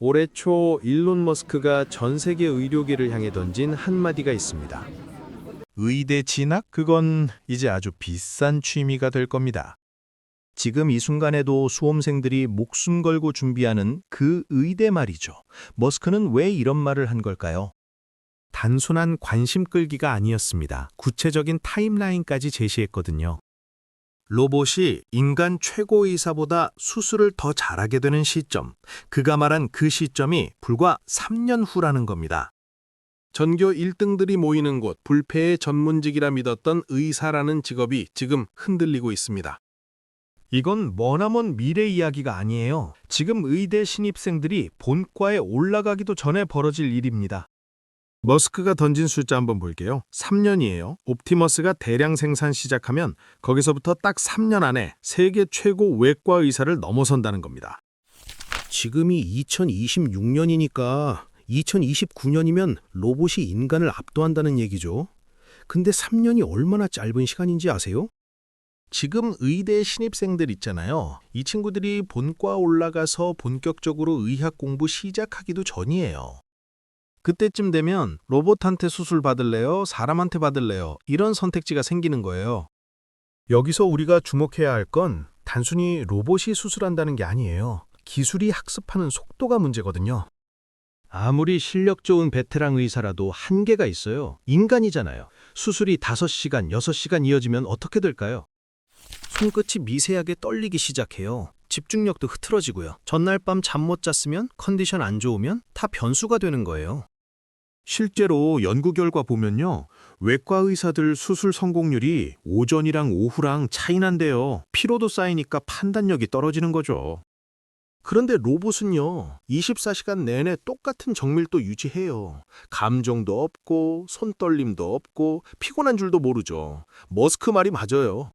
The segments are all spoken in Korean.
올해 초 일론 머스크가 전 세계 의료계를 향해 던진 한마디가 있습니다. 의대 진학? 그건 이제 아주 비싼 취미가 될 겁니다. 지금 이 순간에도 수험생들이 목숨 걸고 준비하는 그 의대 말이죠. 머스크는 왜 이런 말을 한 걸까요? 단순한 관심 끌기가 아니었습니다. 구체적인 타임라인까지 제시했거든요. 로봇이 인간 최고 의사보다 수술을 더 잘하게 되는 시점, 그가 말한 그 시점이 불과 3년 후라는 겁니다. 전교 1등들이 모이는 곳, 불패의 전문직이라 믿었던 의사라는 직업이 지금 흔들리고 있습니다. 이건 머나먼 미래 이야기가 아니에요. 지금 의대 신입생들이 본과에 올라가기도 전에 벌어질 일입니다. 머스크가 던진 숫자 한번 볼게요. 3년이에요. 옵티머스가 대량 생산 시작하면 거기서부터 딱 3년 안에 세계 최고 외과 의사를 넘어선다는 겁니다. 지금이 2026년이니까 2029년이면 로봇이 인간을 압도한다는 얘기죠. 근데 3년이 얼마나 짧은 시간인지 아세요? 지금 의대 신입생들 있잖아요. 이 친구들이 본과 올라가서 본격적으로 의학 공부 시작하기도 전이에요. 그때쯤 되면 로봇한테 수술 받을래요? 사람한테 받을래요? 이런 선택지가 생기는 거예요. 여기서 우리가 주목해야 할 건 단순히 로봇이 수술한다는 게 아니에요. 기술이 학습하는 속도가 문제거든요. 아무리 실력 좋은 베테랑 의사라도 한계가 있어요. 인간이잖아요. 수술이 5시간, 6시간 이어지면 어떻게 될까요? 손끝이 미세하게 떨리기 시작해요. 집중력도 흐트러지고요. 전날 밤 잠 못 잤으면 컨디션 안 좋으면 다 변수가 되는 거예요. 실제로 연구 결과 보면요. 외과 의사들 수술 성공률이 오전이랑 오후랑 차이 난대요. 피로도 쌓이니까 판단력이 떨어지는 거죠. 그런데 로봇은요. 24시간 내내 똑같은 정밀도 유지해요. 감정도 없고 손떨림도 없고 피곤한 줄도 모르죠. 머스크 말이 맞아요.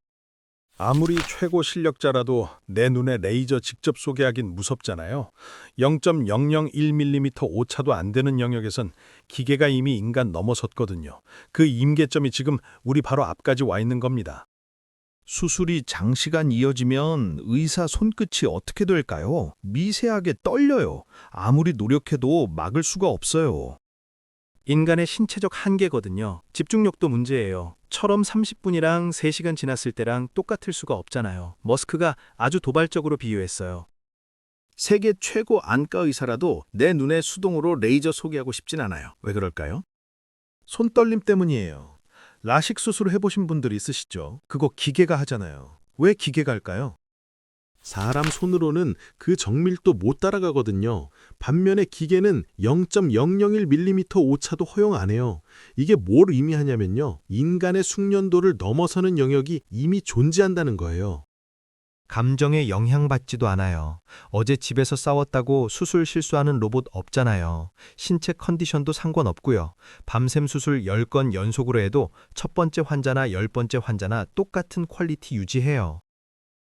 아무리 최고 실력자라도 내 눈에 레이저 직접 쏘게 하긴 무섭잖아요. 0.001mm 오차도 안 되는 영역에선 기계가 이미 인간 넘어섰거든요. 그 임계점이 지금 우리 바로 앞까지 와 있는 겁니다. 수술이 장시간 이어지면 의사 손끝이 어떻게 될까요? 미세하게 떨려요. 아무리 노력해도 막을 수가 없어요. 인간의 신체적 한계거든요. 집중력도 문제예요. 처럼 30분이랑 3시간 지났을 때랑 똑같을 수가 없잖아요. 머스크가 아주 도발적으로 비유했어요. 세계 최고 안과 의사라도 내 눈에 수동으로 레이저 소개하고 싶진 않아요. 왜 그럴까요? 손떨림 때문이에요. 라식 수술 해보신 분들 있으시죠? 그거 기계가 하잖아요. 왜 기계가 할까요? 사람 손으로는 그 정밀도 못 따라가거든요. 반면에 기계는 0.001mm 오차도 허용 안 해요. 이게 뭘 의미하냐면요. 인간의 숙련도를 넘어서는 영역이 이미 존재한다는 거예요. 감정에 영향받지도 않아요. 어제 집에서 싸웠다고 수술 실수하는 로봇 없잖아요. 신체 컨디션도 상관없고요. 밤샘 수술 10건 연속으로 해도 첫 번째 환자나 열 번째 환자나 똑같은 퀄리티 유지해요.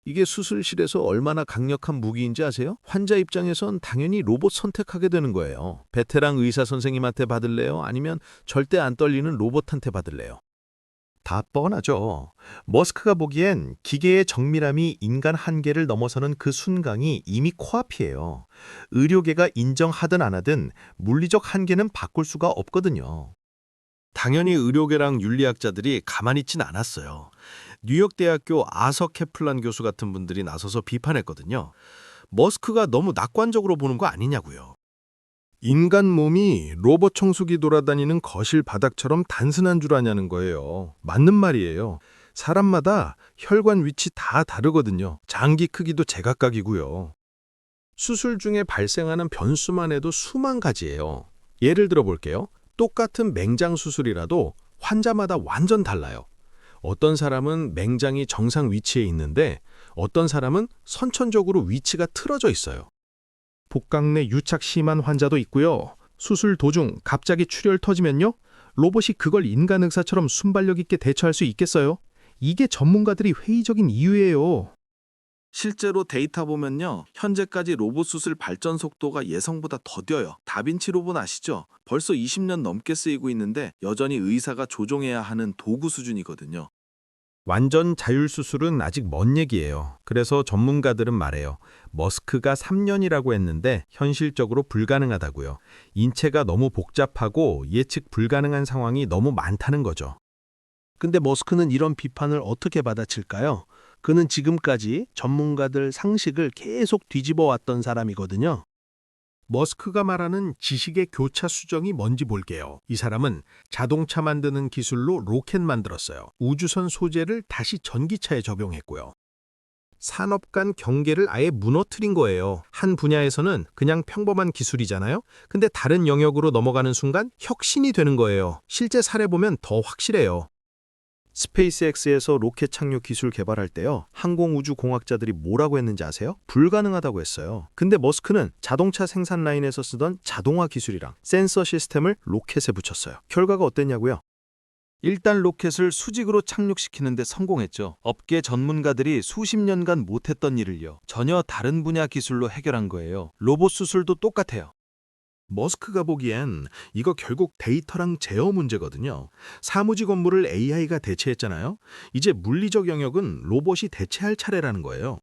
이게 수술실에서 얼마나 강력한 무기인지 아세요? 환자 입장에선 당연히 로봇 선택하게 되는 거예요. 베테랑 의사 선생님한테 받을래요? 아니면 절대 안 떨리는 로봇한테 받을래요? 다 뻔하죠. 머스크가 보기엔 기계의 정밀함이 인간 한계를 넘어서는 그 순간이 이미 코앞이에요. 의료계가 인정하든 안 하든 물리적 한계는 바꿀 수가 없거든요. 당연히 의료계랑 윤리학자들이 가만히 있진 않았어요. 뉴욕대학교 아서 케플란 교수 같은 분들이 나서서 비판했거든요. 머스크가 너무 낙관적으로 보는 거 아니냐고요. 인간 몸이 로봇 청소기 돌아다니는 거실 바닥처럼 단순한 줄 아냐는 거예요. 맞는 말이에요. 사람마다 혈관 위치 다 다르거든요. 장기 크기도 제각각이고요. 수술 중에 발생하는 변수만 해도 수만 가지예요. 예를 들어 볼게요. 똑같은 맹장 수술이라도 환자마다 완전 달라요. 어떤 사람은 맹장이 정상 위치에 있는데 어떤 사람은 선천적으로 위치가 틀어져 있어요. 복강 내 유착 심한 환자도 있고요. 수술 도중 갑자기 출혈 터지면요. 로봇이 그걸 인간 의사처럼 순발력 있게 대처할 수 있겠어요? 이게 전문가들이 회의적인 이유예요. 실제로 데이터 보면요. 현재까지 로봇 수술 발전 속도가 예상보다 더뎌요. 다빈치 로봇 아시죠? 벌써 20년 넘게 쓰이고 있는데 여전히 의사가 조종해야 하는 도구 수준이거든요. 완전 자율 수술은 아직 먼 얘기예요. 그래서 전문가들은 말해요. 머스크가 3년이라고 했는데 현실적으로 불가능하다고요. 인체가 너무 복잡하고 예측 불가능한 상황이 너무 많다는 거죠. 근데 머스크는 이런 비판을 어떻게 받아칠까요? 그는 지금까지 전문가들 상식을 계속 뒤집어 왔던 사람이거든요. 머스크가 말하는 지식의 교차 수정이 뭔지 볼게요. 이 사람은 자동차 만드는 기술로 로켓 만들었어요. 우주선 소재를 다시 전기차에 적용했고요. 산업 간 경계를 아예 무너뜨린 거예요. 한 분야에서는 그냥 평범한 기술이잖아요. 근데 다른 영역으로 넘어가는 순간 혁신이 되는 거예요. 실제 사례 보면 더 확실해요. 스페이스X에서 로켓 착륙 기술 개발할 때요. 항공우주공학자들이 뭐라고 했는지 아세요? 불가능하다고 했어요. 근데 머스크는 자동차 생산 라인에서 쓰던 자동화 기술이랑 센서 시스템을 로켓에 붙였어요. 결과가 어땠냐고요? 일단 로켓을 수직으로 착륙시키는데 성공했죠. 업계 전문가들이 수십 년간 못했던 일을요. 전혀 다른 분야 기술로 해결한 거예요. 로봇 수술도 똑같아요. 머스크가 보기엔 이거 결국 데이터랑 제어 문제거든요. 사무직 업무를 AI가 대체했잖아요. 이제 물리적 영역은 로봇이 대체할 차례라는 거예요.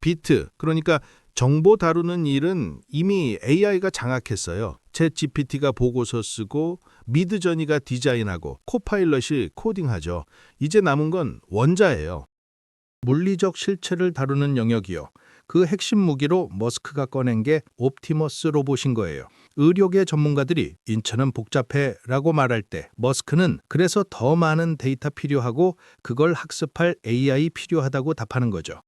비트, 그러니까 정보 다루는 일은 이미 AI가 장악했어요. 챗 GPT가 보고서 쓰고 미드저니가 디자인하고 코파일럿이 코딩하죠. 이제 남은 건 원자예요. 물리적 실체를 다루는 영역이요. 그 핵심 무기로 머스크가 꺼낸 게 옵티머스 로봇인 거예요. 의료계 전문가들이 인체는 복잡해 라고 말할 때 머스크는 그래서 더 많은 데이터 필요하고 그걸 학습할 AI 필요하다고 답하는 거죠.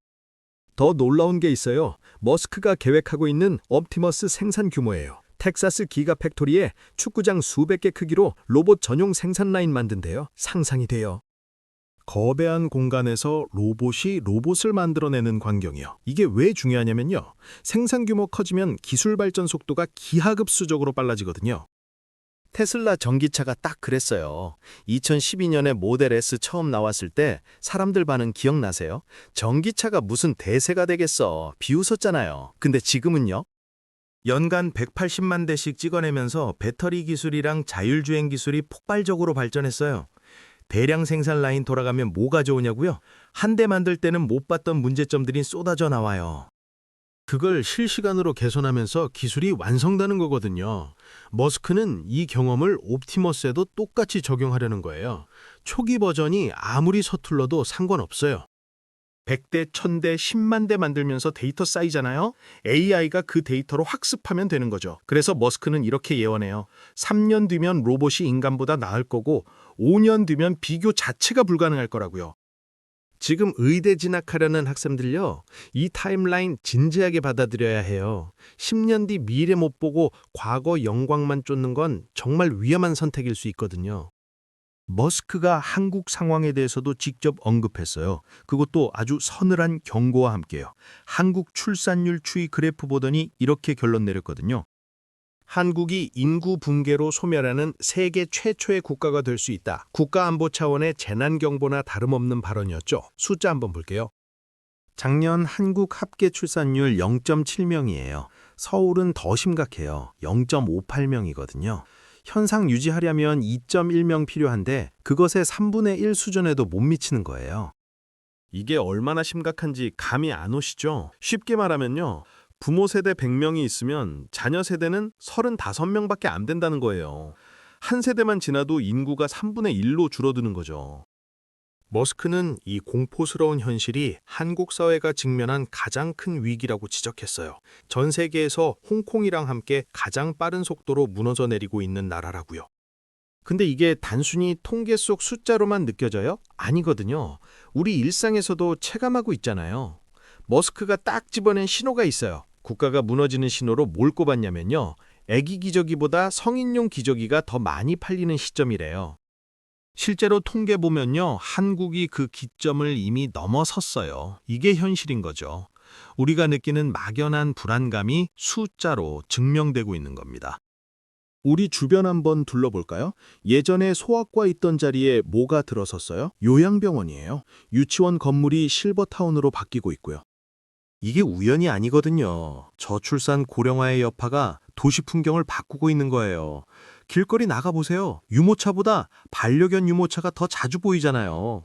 더 놀라운 게 있어요. 머스크가 계획하고 있는 옵티머스 생산 규모예요. 텍사스 기가 팩토리에 축구장 수백 개 크기로 로봇 전용 생산 라인 만든대요. 상상이 돼요. 거대한 공간에서 로봇이 로봇을 만들어내는 광경이요. 이게 왜 중요하냐면요. 생산 규모 커지면 기술 발전 속도가 기하급수적으로 빨라지거든요. 테슬라 전기차가 딱 그랬어요. 2012년에 모델 S 처음 나왔을 때 사람들 반응 기억나세요? 전기차가 무슨 대세가 되겠어. 비웃었잖아요. 근데 지금은요? 연간 180만 대씩 찍어내면서 배터리 기술이랑 자율주행 기술이 폭발적으로 발전했어요. 대량 생산 라인 돌아가면 뭐가 좋으냐고요? 한 대 만들 때는 못 봤던 문제점들이 쏟아져 나와요. 그걸 실시간으로 개선하면서 기술이 완성되는 거거든요. 머스크는 이 경험을 옵티머스에도 똑같이 적용하려는 거예요. 초기 버전이 아무리 서툴러도 상관없어요. 100대, 1000대, 10만 대 만들면서 데이터 쌓이잖아요. AI가 그 데이터로 학습하면 되는 거죠. 그래서 머스크는 이렇게 예언해요. 3년 뒤면 로봇이 인간보다 나을 거고 5년 뒤면 비교 자체가 불가능할 거라고요. 지금 의대 진학하려는 학생들요. 이 타임라인 진지하게 받아들여야 해요. 10년 뒤 미래 못 보고 과거 영광만 쫓는 건 정말 위험한 선택일 수 있거든요. 머스크가 한국 상황에 대해서도 직접 언급했어요. 그것도 아주 서늘한 경고와 함께요. 한국 출산율 추이 그래프 보더니 이렇게 결론 내렸거든요. 한국이 인구 붕괴로 소멸하는 세계 최초의 국가가 될 수 있다. 국가안보 차원의 재난경보나 다름없는 발언이었죠. 숫자 한번 볼게요. 작년 한국 합계 출산율 0.7명이에요. 서울은 더 심각해요. 0.58명이거든요. 현상 유지하려면 2.1명 필요한데 그것의 3분의 1 수준에도 못 미치는 거예요. 이게 얼마나 심각한지 감이 안 오시죠? 쉽게 말하면요. 부모 세대 100명이 있으면 자녀 세대는 35명밖에 안 된다는 거예요. 한 세대만 지나도 인구가 3분의 1로 줄어드는 거죠. 머스크는 이 공포스러운 현실이 한국 사회가 직면한 가장 큰 위기라고 지적했어요. 전 세계에서 홍콩이랑 함께 가장 빠른 속도로 무너져 내리고 있는 나라라고요. 근데 이게 단순히 통계 속 숫자로만 느껴져요? 아니거든요. 우리 일상에서도 체감하고 있잖아요. 머스크가 딱 집어낸 신호가 있어요. 국가가 무너지는 신호로 뭘 꼽았냐면요. 애기 기저귀보다 성인용 기저귀가 더 많이 팔리는 시점이래요. 실제로 통계 보면요. 한국이 그 기점을 이미 넘어섰어요. 이게 현실인 거죠. 우리가 느끼는 막연한 불안감이 숫자로 증명되고 있는 겁니다. 우리 주변 한번 둘러볼까요? 예전에 소아과 있던 자리에 뭐가 들어섰어요? 요양병원이에요. 유치원 건물이 실버타운으로 바뀌고 있고요. 이게 우연이 아니거든요. 저출산 고령화의 여파가 도시 풍경을 바꾸고 있는 거예요. 길거리 나가보세요. 유모차보다 반려견 유모차가 더 자주 보이잖아요.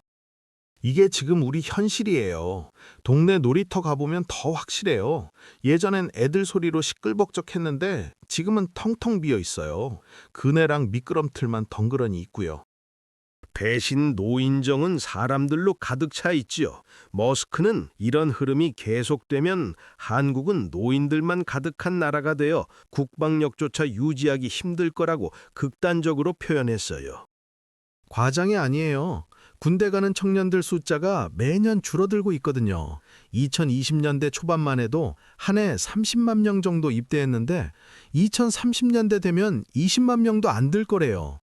이게 지금 우리 현실이에요. 동네 놀이터 가보면 더 확실해요. 예전엔 애들 소리로 시끌벅적했는데 지금은 텅텅 비어 있어요. 그네랑 미끄럼틀만 덩그러니 있고요. 배신 노인정은 사람들로 가득 차 있지요. 머스크는 이런 흐름이 계속되면 한국은 노인들만 가득한 나라가 되어 국방력조차 유지하기 힘들 거라고 극단적으로 표현했어요. 과장이 아니에요. 군대 가는 청년들 숫자가 매년 줄어들고 있거든요. 2020년대 초반만 해도 한 해 30만 명 정도 입대했는데 2030년대 되면 20만 명도 안 될 거래요.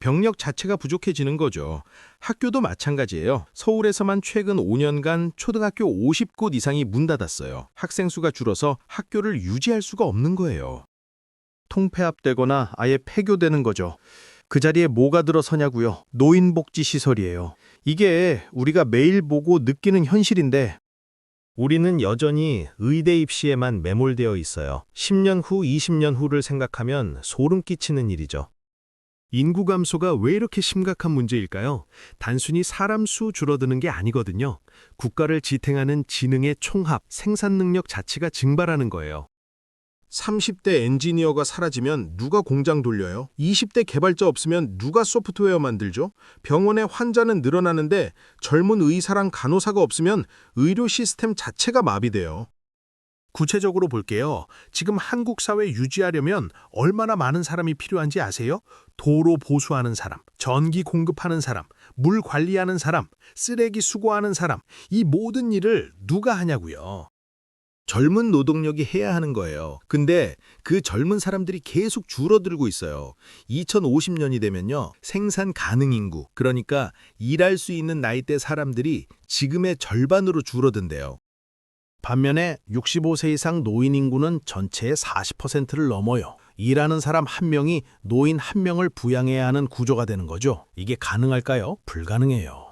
병력 자체가 부족해지는 거죠. 학교도 마찬가지예요. 서울에서만 최근 5년간 초등학교 50곳 이상이 문 닫았어요. 학생 수가 줄어서 학교를 유지할 수가 없는 거예요. 통폐합되거나 아예 폐교되는 거죠. 그 자리에 뭐가 들어서냐고요. 노인복지 시설이에요. 이게 우리가 매일 보고 느끼는 현실인데 우리는 여전히 의대 입시에만 매몰되어 있어요. 10년 후, 20년 후를 생각하면 소름 끼치는 일이죠. 인구 감소가 왜 이렇게 심각한 문제일까요? 단순히 사람 수 줄어드는 게 아니거든요. 국가를 지탱하는 지능의 총합, 생산 능력 자체가 증발하는 거예요. 30대 엔지니어가 사라지면 누가 공장 돌려요? 20대 개발자 없으면 누가 소프트웨어 만들죠? 병원의 환자는 늘어나는데 젊은 의사랑 간호사가 없으면 의료 시스템 자체가 마비돼요. 구체적으로 볼게요. 지금 한국 사회 유지하려면 얼마나 많은 사람이 필요한지 아세요? 도로 보수하는 사람, 전기 공급하는 사람, 물 관리하는 사람, 쓰레기 수거하는 사람, 이 모든 일을 누가 하냐고요. 젊은 노동력이 해야 하는 거예요. 근데 그 젊은 사람들이 계속 줄어들고 있어요. 2050년이 되면요. 생산 가능 인구, 그러니까 일할 수 있는 나이대 사람들이 지금의 절반으로 줄어든대요. 반면에 65세 이상 노인 인구는 전체의 40%를 넘어요. 일하는 사람 한 명이 노인 한 명을 부양해야 하는 구조가 되는 거죠. 이게 가능할까요? 불가능해요.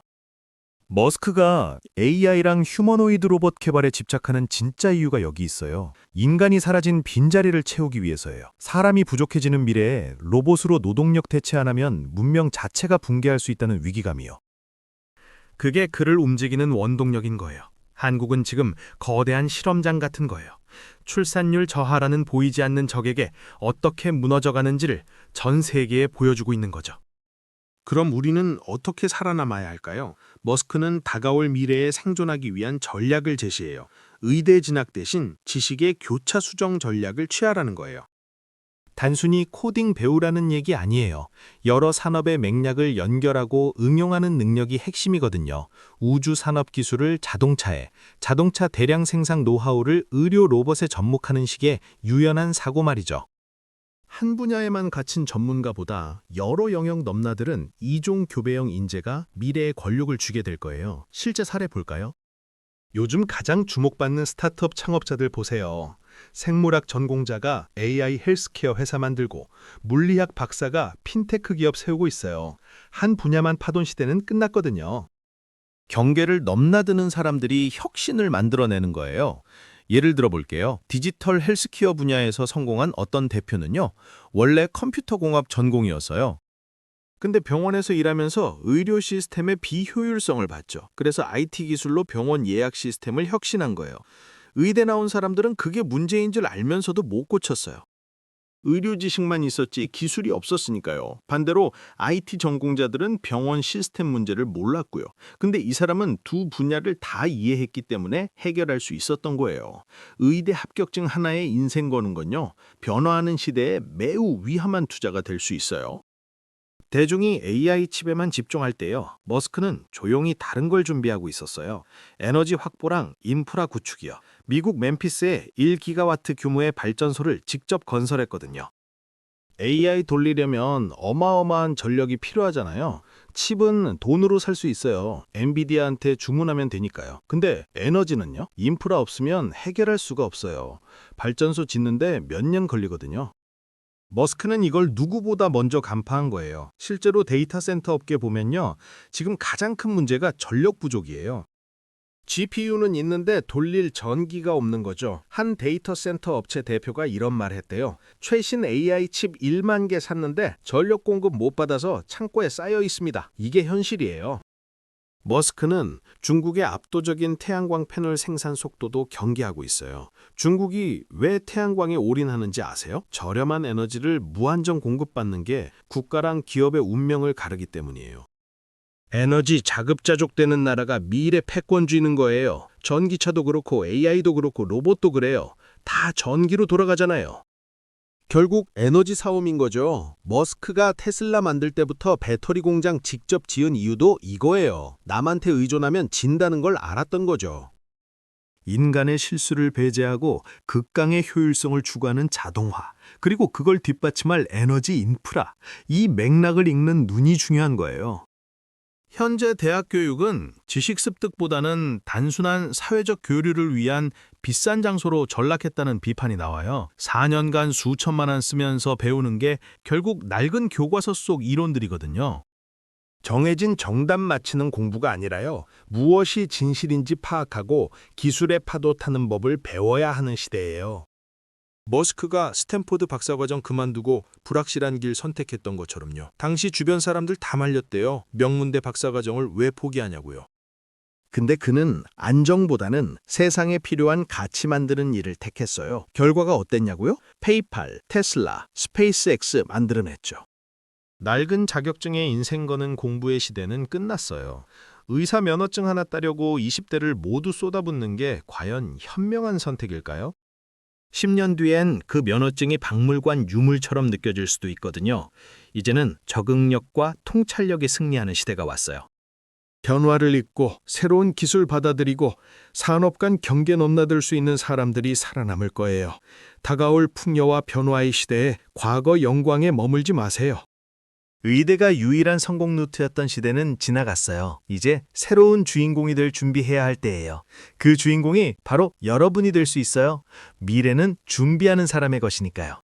머스크가 AI랑 휴머노이드 로봇 개발에 집착하는 진짜 이유가 여기 있어요. 인간이 사라진 빈자리를 채우기 위해서예요. 사람이 부족해지는 미래에 로봇으로 노동력 대체 안 하면 문명 자체가 붕괴할 수 있다는 위기감이요. 그게 그를 움직이는 원동력인 거예요. 한국은 지금 거대한 실험장 같은 거예요. 출산율 저하라는 보이지 않는 적에게 어떻게 무너져가는지를 전 세계에 보여주고 있는 거죠. 그럼 우리는 어떻게 살아남아야 할까요? 머스크는 다가올 미래에 생존하기 위한 전략을 제시해요. 의대 진학 대신 지식의 교차 수정 전략을 취하라는 거예요. 단순히 코딩 배우라는 얘기 아니에요. 여러 산업의 맥락을 연결하고 응용하는 능력이 핵심이거든요. 우주 산업 기술을 자동차에, 자동차 대량 생산 노하우를 의료 로봇에 접목하는 식의 유연한 사고 말이죠. 한 분야에만 갇힌 전문가보다 여러 영역 넘나들은 이종 교배형 인재가 미래의 권력을 쥐게 될 거예요. 실제 사례 볼까요? 요즘 가장 주목받는 스타트업 창업자들 보세요. 생물학 전공자가 AI 헬스케어 회사 만들고 물리학 박사가 핀테크 기업 세우고 있어요. 한 분야만 파돈 시대는 끝났거든요. 경계를 넘나드는 사람들이 혁신을 만들어내는 거예요. 예를 들어 볼게요. 디지털 헬스케어 분야에서 성공한 어떤 대표는요. 원래 컴퓨터 공학 전공이었어요. 근데 병원에서 일하면서 의료 시스템의 비효율성을 봤죠. 그래서 IT 기술로 병원 예약 시스템을 혁신한 거예요. 의대 나온 사람들은 그게 문제인 줄 알면서도 못 고쳤어요. 의료 지식만 있었지 기술이 없었으니까요. 반대로 IT 전공자들은 병원 시스템 문제를 몰랐고요. 근데 이 사람은 두 분야를 다 이해했기 때문에 해결할 수 있었던 거예요. 의대 합격증 하나에 인생 거는 건요. 변화하는 시대에 매우 위험한 투자가 될 수 있어요. 대중이 AI 칩에만 집중할 때요. 머스크는 조용히 다른 걸 준비하고 있었어요. 에너지 확보랑 인프라 구축이요. 미국 멤피스에 1기가와트 규모의 발전소를 직접 건설했거든요. AI 돌리려면 어마어마한 전력이 필요하잖아요. 칩은 돈으로 살 수 있어요. 엔비디아한테 주문하면 되니까요. 근데 에너지는요? 인프라 없으면 해결할 수가 없어요. 발전소 짓는데 몇 년 걸리거든요. 머스크는 이걸 누구보다 먼저 간파한 거예요. 실제로 데이터 센터 업계 보면요. 지금 가장 큰 문제가 전력 부족이에요. GPU는 있는데 돌릴 전기가 없는 거죠. 한 데이터 센터 업체 대표가 이런 말 했대요. 최신 AI 칩 1만 개 샀는데 전력 공급 못 받아서 창고에 쌓여 있습니다. 이게 현실이에요. 머스크는 중국의 압도적인 태양광 패널 생산 속도도 경계하고 있어요. 중국이 왜 태양광에 올인하는지 아세요? 저렴한 에너지를 무한정 공급받는 게 국가랑 기업의 운명을 가르기 때문이에요. 에너지 자급자족되는 나라가 미래 패권주의는 거예요. 전기차도 그렇고 AI도 그렇고 로봇도 그래요. 다 전기로 돌아가잖아요. 결국 에너지 사움인 거죠. 머스크가 테슬라 만들 때부터 배터리 공장 직접 지은 이유도 이거예요. 남한테 의존하면 진다는 걸 알았던 거죠. 인간의 실수를 배제하고 극강의 효율성을 추구하는 자동화, 그리고 그걸 뒷받침할 에너지 인프라, 이 맥락을 읽는 눈이 중요한 거예요. 현재 대학 교육은 지식 습득보다는 단순한 사회적 교류를 위한 비싼 장소로 전락했다는 비판이 나와요. 4년간 수천만 원 쓰면서 배우는 게 결국 낡은 교과서 속 이론들이거든요. 정해진 정답 맞히는 공부가 아니라요. 무엇이 진실인지 파악하고 기술의 파도 타는 법을 배워야 하는 시대예요. 머스크가 스탠포드 박사과정 그만두고 불확실한 길 선택했던 것처럼요. 당시 주변 사람들 다 말렸대요. 명문대 박사과정을 왜 포기하냐고요. 근데 그는 안정보다는 세상에 필요한 가치 만드는 일을 택했어요. 결과가 어땠냐고요? 페이팔, 테슬라, 스페이스X 만들어냈죠. 낡은 자격증에 인생 거는 공부의 시대는 끝났어요. 의사 면허증 하나 따려고 20대를 모두 쏟아붓는 게 과연 현명한 선택일까요? 10년 뒤엔 그 면허증이 박물관 유물처럼 느껴질 수도 있거든요. 이제는 적응력과 통찰력이 승리하는 시대가 왔어요. 변화를 잊고 새로운 기술 받아들이고 산업 간 경계 넘나들 수 있는 사람들이 살아남을 거예요. 다가올 풍요와 변화의 시대에 과거 영광에 머물지 마세요. 의대가 유일한 성공 루트였던 시대는 지나갔어요. 이제 새로운 주인공이 될 준비해야 할 때예요. 그 주인공이 바로 여러분이 될 수 있어요. 미래는 준비하는 사람의 것이니까요.